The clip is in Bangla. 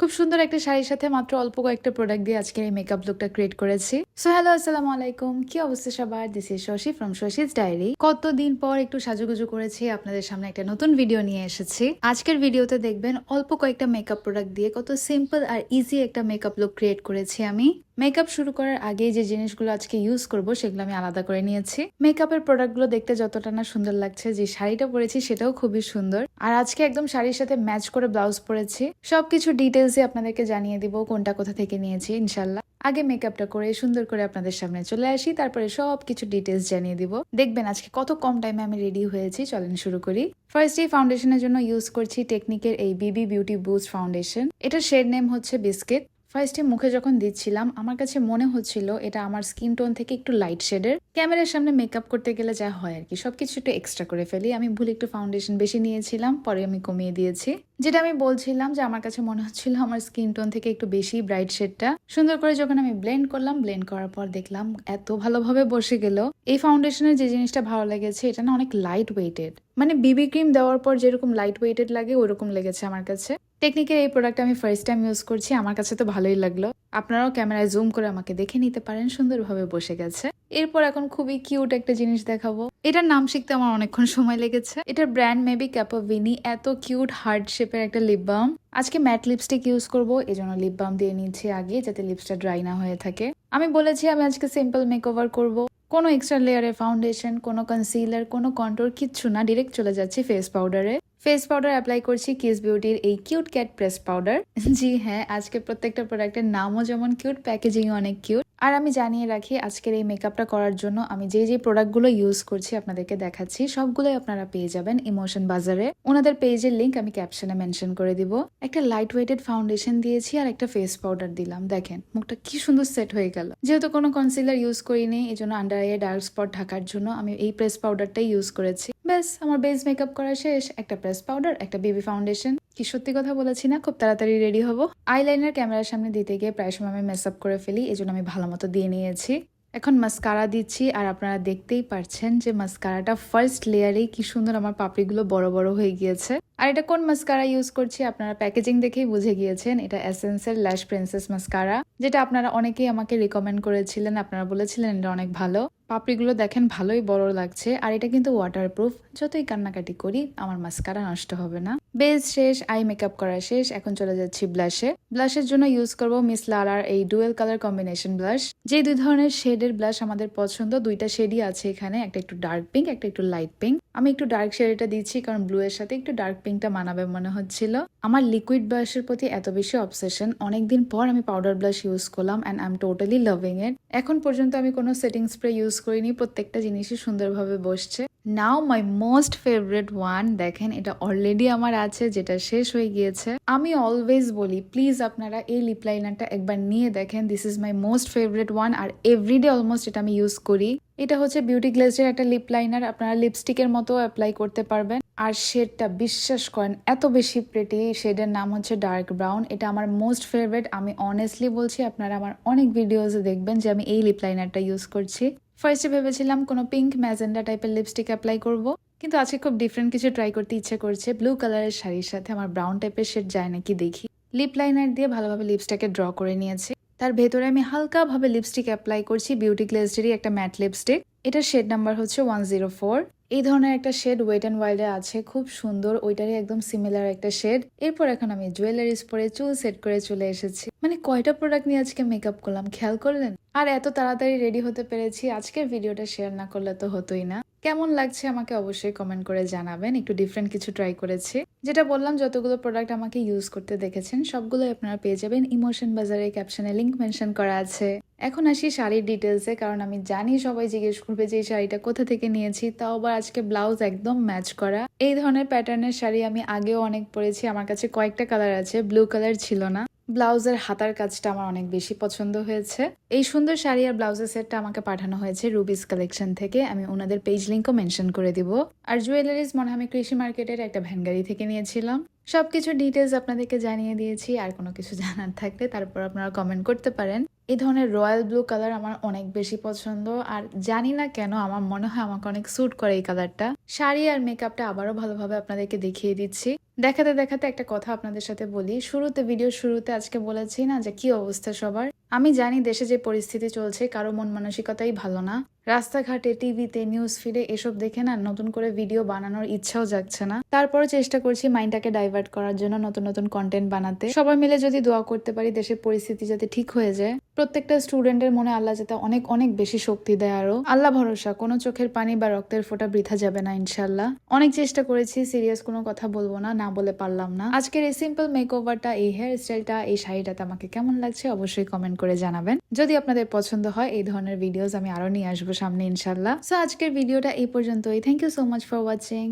খুব সুন্দর একটা শাড়ির সাথে মাত্র অল্প কয়েকটা প্রোডাক্ট দিয়ে আজকের এই মেকআপ লুকটা ক্রিয়েট করেছি। সো হ্যালো আসসালামু আলাইকুম। কি অবস্থা সবার? This is Shashi from Shashi's diary কতদিন পর একটু সাজুগুজু করেছি, আপনাদের সামনে একটা নতুন ভিডিও নিয়ে এসেছি। আজকের ভিডিওতে দেখবেন অল্প কয়েকটা মেকআপ প্রোডাক্ট দিয়ে কত সিম্পল আর ইজি একটা মেকআপ লুক ক্রিয়েট করেছি আমি। মেকআপ শুরু করার আগে যে জিনিসগুলো আজকে ইউজ করব, সেগুলো আমি আলাদা করে নিয়েছি। মেকআপের প্রোডাক্টগুলো দেখতে যতটা না সুন্দর লাগছে, যে শাড়িটা পরেছি সেটাও খুবই সুন্দর। আর আজকে একদম শাড়ির সাথে ম্যাচ করে ব্লাউজ পরেছি। সবকিছু ডিটেলসই আপনাদেরকে জানিয়ে দিব কোনটা কোথা থেকে নিয়েছি ইনশাল্লাহ আগে মেকআপটা করে, সুন্দর করে আপনাদের সামনে চলে আসি, তারপরে সব কিছু ডিটেলস জানিয়ে দিব। দেখবেন আজকে কত কম টাইমে আমি রেডি হয়েছি, চলেন শুরু করি। ফার্স্ট এই ফাউন্ডেশনের জন্য ইউজ করছি টেকনিকের এই বিবি বিউটি বুস্ট ফাউন্ডেশন এটার শেড নেম হচ্ছে বিস্কিট ফার্স্টে মুখে যখন দিচ্ছিলাম, আমার কাছে মনে হচ্ছিল এটা আমার স্কিন টোন থেকে একটু লাইট শেডের ক্যামেরার সামনে মেকআপ করতে গেলে যা হয় আর কি, সবকিছু একটু এক্সট্রা করে ফেলি। আমি ভুল একটু ফাউন্ডেশন বেশি নিয়েছিলাম, পরে আমি কমিয়ে দিয়েছি। যেটা আমি বলছিলাম যে আমার কাছে মনে হচ্ছিল আমার স্কিন টোন থেকে একটু বেশি ব্রাইট শেডটা সুন্দর করে যখন আমি ব্লেন্ড করলাম ব্লেন্ড করার পর দেখলাম এত ভালোভাবে বসে গেল। এই ফাউন্ডেশনের যে জিনিসটা ভালো লেগেছে, এটা না অনেক লাইট ওয়েটেড মানে বিবি ক্রিম দেওয়ার পর যেরকম লাইট ওয়েটেড লাগে, ওরকম লেগেছে আমার কাছে। টেকনিকের এই প্রোডাক্ট আমি ফার্স্ট টাইম ইউজ করছি, আমার কাছে তো ভালোই লাগল। আপনারাও ক্যামেরায় জুম করে আমাকে দেখে নিতে পারেন, সুন্দরভাবে বসে গেছে। এরপর এখন খুবই কিউট একটা জিনিস দেখাবো। এটার নাম শিখতে আমার অনেকক্ষণ সময় লেগেছে। এটার ব্র্যান্ড মেবি ক্যাপোভিনি এত কিউট হার্ট শেপের একটা লিপ বাম আজকে ম্যাট লিপস্টিক ইউজ করব এই জন্য লিপ বাম দিয়ে নিচ্ছি আগে, যাতে লিপসটা ড্রাই না হয়ে থাকে। আমি বলেছি আমি আজকে সিম্পল মেক মেকওভার করব। কোনো এক্সট্রা লেয়ারের ফাউন্ডেশন কোনো কনসিলার কোনো কন্ট্রোল কিচ্ছু না ডিরেক্ট চলে যাচ্ছি ফেস পাউডারে ফেস পাউডার অ্যাপ্লাই করছি কিস বিউটির এই কিউট ক্যাট প্রেস পাউডার জি হ্যাঁ আজকে প্রত্যেকটা প্রোডাক্টের নামও যেমন কিউট প্যাকেজিং অনেক কিউট আর আমি জানিয়ে রাখি, আজকের এই মেকআপটা করার জন্য আমি যে যে প্রোডাক্টগুলো ইউজ করছি আপনাদেরকে দেখাচ্ছি, সবগুলোই আপনারা পেয়ে যাবেন ইমোশন বাজারে ওনাদের পেজের লিঙ্ক আমি ক্যাপশনে মেনশন করে দিব। একটা লাইট ওয়েটেড ফাউন্ডেশন দিয়েছি আর একটা ফেস পাউডার দিলাম। দেখেন, মুখটা কি সুন্দর সেট হয়ে গেল। যেহেতু কোনো কনসিলার ইউজ করিনি এই জন্য আন্ডার আইয়ে ডার্ক স্পট ঢাকার জন্য আমি এই প্রেস পাউডারটাই ইউজ করেছি। ব্যাস, আমার বেস মেকআপ করা শেষ। একটা প্রেস পাউডার একটা বেবি ফাউন্ডেশন কি সত্যি কথা বলেছি না? খুব তাড়াতাড়ি রেডি হব। আইলাইনার ক্যামেরার সামনে দিতে গিয়ে প্রায় সময় আমি মেস আপ করে ফেলি এই জন্য আমি ভালো মতো দিয়ে নিয়েছি। এখন মাস্কারা দিচ্ছি, আর আপনারা দেখতেই পারছেন যে মাস্কারাটা ফার্স্ট লেয়ারেই কি সুন্দর আমার পাপড়িগুলো বড় বড় হয়ে গিয়েছে। আর এটা কোন মাস্কারা ইউজ করছি আপনারা প্যাকেজিং দেখেই বুঝে গিয়েছেন, এটা এসেন্সের ল্যাশ প্রিন্সেস মাস্কারা যেটা আপনারা অনেকেই আমাকে রিকমেন্ড করেছিলেন, আপনারা বলেছিলেন এটা অনেক ভালো। পাপড়িগুলো দেখেন ভালোই বড় লাগছে, আর এটা কিন্তু ওয়াটারপ্রুফ যতই কান্নাকাটি করি, আমার মাস্কারা নষ্ট হবে না। বেস শেষ আই মেকআপ করা শেষ, এখন চলে যাচ্ছি ব্লাশে ব্লাশের জন্য ইউজ করব মিস লালার এই ডুয়েল কালার কম্বিনেশন ব্লাশ যে দুই ধরনের শেডের ব্লাশ আমাদের পছন্দ, দুইটা শেডই আছে এখানে, একটা একটু ডার্ক পিঙ্ক একটা একটু লাইট পিঙ্ক আমি একটু ডার্ক শেডটা দিচ্ছি, কারণ ব্লু এর সাথে একটু ডার্ক পিঙ্কটা মানাবে মনে হচ্ছিল। আমার লিকুইড ব্লাশের প্রতি এত বেশি অবসেশন অনেকদিন পর আমি পাউডার ব্লাশ ইউজ করলাম and I am totally loving it এখন পর্যন্ত আমি কোনো সেটিং স্প্রে ইউজ করিনি, প্রত্যেকটা জিনিসই সুন্দরভাবে বসছে। Now my most favourite one দেখেন, এটা অলরেডি আমার আছে, যেটা শেষ হয়ে গিয়েছে। আমি অলওয়েজ বলি প্লিজ আপনারা এই লিপ লাইনারটা একবার নিয়ে দেখেন। This is my most favourite one R everyday almost এটা আমি ইউজ করি। এটা হচ্ছে বিউটি গ্লেজের একটা লিপ লাইনার আপনারা লিপস্টিকের মতো অ্যাপ্লাই করতে পারবেন। আর শেডটা বিশ্বাস করেন, এত বেশি প্রেটি শেডের নাম হচ্ছে ডার্ক ব্রাউন এটা আমার মোস্ট ফেভারেট আমি অনেস্টলি বলছি, আপনারা আমার অনেক ভিডিওসে দেখবেন যে আমি এই লিপ লাইনারটা ইউজ করছি। ফার্স্টে ভেবেছিলাম কোনো পিঙ্ক ম্যাজেন্ডা টাইপের লিপস্টিক অ্যাপ্লাই করব, কিন্তু আজকে খুব ডিফারেন্ট কিছু ট্রাই করতে ইচ্ছে করছে। ব্লু কালারের শাড়ির সাথে আমার ব্রাউন টাইপের শেড যায় নাকি দেখি। লিপ লাইনার দিয়ে ভালোভাবে লিপসটাকে ড্র করে নিয়েছে। তার ভেতরে আমি হালকাভাবে লিপস্টিক অ্যাপ্লাই করছি বিউটি গ্লেজেরই একটা ম্যাট লিপস্টিক এটার শেড নাম্বার হচ্ছে ওয়ান জিরো ফোর এই ধরনের একটা শেড ওয়েট অ্যান্ড ওয়াইল্ডে আছে, খুব সুন্দর, ওইটারই একদম সিমিলার একটা শেড এরপর এখন আমি জুয়েলারিস পরে চুল সেট করে চলে এসেছি। মানে কয়টা প্রোডাক্ট নিয়ে আজকে মেকআপ করলাম, খেয়াল করলেন? আর এত তাড়াতাড়ি রেডি হতে পেরেছি, আজকের ভিডিওটা শেয়ার না করলে তো হতোই না। কেমন লাগছে আমাকে অবশ্যই কমেন্ট করে জানাবেন, একটু ডিফারেন্ট কিছু ট্রাই করেছি। যেটা বললাম, যতগুলো প্রোডাক্ট আমাকে ইউজ করতে দেখেছেন, সবগুলোই আপনারা পেয়ে যাবেন। ইমোশন বাজারে ক্যাপশনে লিঙ্ক মেনশন করা আছে। এখন আসি শাড়ির ডিটেলসে কারণ আমি জানি সবাই জিজ্ঞেস করবে যে এই শাড়িটা কোথা থেকে নিয়েছি, তাও আবার আজকে ব্লাউজ একদম ম্যাচ করা। এই ধরনের প্যাটার্নের শাড়ি আমি আগেও অনেক পরেছি, আমার কাছে কয়েকটা কালার আছে ব্লু কালার ছিল না। ব্লাউজের হাতার কাজটা আমার অনেক বেশি পছন্দ হয়েছে। এই সুন্দর শাড়ি আর ব্লাউজের সেটটা আমাকে পাঠানো হয়েছে রুবিস কালেকশন থেকে, আমি ওনাদের পেজ লিঙ্কও মেনশন করে দিব। আর জুয়েলারিজ মনে হয় আমি কৃষি মার্কেটের একটা ভ্যানগাড়ি থেকে নিয়েছিলাম। সবকিছু ডিটেলস আপনাদেরকে জানিয়ে দিয়েছি, আর কোনো কিছু জানার থাকলে তারপর আপনারা কমেন্ট করতে পারেন। এই ধরনের রয়্যাল ব্লু কালার আমার অনেক বেশি পছন্দ, আর জানি না কেন আমার মনে হয় আমাকে অনেক স্যুট করে এই কালারটা শাড়ি আর মেকআপটা আবারও ভালোভাবে আপনাদেরকে দেখিয়ে দিচ্ছি। দেখাতে দেখাতে একটা কথা আপনাদের সাথে বলি, শুরুতে ভিডিও শুরুতে আজকে বলেছি না যে কি অবস্থা সবার? আমি জানি দেশে যে পরিস্থিতি চলছে, কারও মন মানসিকতাই ভালো না। রাস্তাঘাটে, টিভিতে নিউজ ফিডে এসব দেখে না নতুন করে ভিডিও বানানোর ইচ্ছাও যাচ্ছে না। তারপরে চেষ্টা করছি মাইন্ডটাকে ডাইভার্ট করার জন্য নতুন নতুন কন্টেন্ট বানাতে। সবাই মিলে যদি দোয়া করতে পারি দেশের পরিস্থিতি যাতে ঠিক হয়ে যায়। প্রত্যেকটা স্টুডেন্টের মনে আল্লাহ যাতে অনেক অনেক বেশি শক্তি দেয় আরও আল্লাহ ভরসা, কোনো চোখের পানি বা রক্তের ফোঁটা বৃথা যাবে না ইনশাল্লাহ অনেক চেষ্টা করেছি সিরিয়াস কোনো কথা বলব না না বলে পারলাম না। আজকের এই সিম্পল মেক মেকওভারটা এই হেয়ার স্টাইলটা এই শাড়িটাতে আমাকে কেমন লাগছে অবশ্যই কমেন্ট করে জানাবেন। যদি আপনাদের পছন্দ হয় এই ধরনের ভিডিওস আমি আরও নিয়ে আসব। সামনে ইনশাল্লাহ সো আজকের ভিডিওটা এই পর্যন্তই। Thank you so much for watching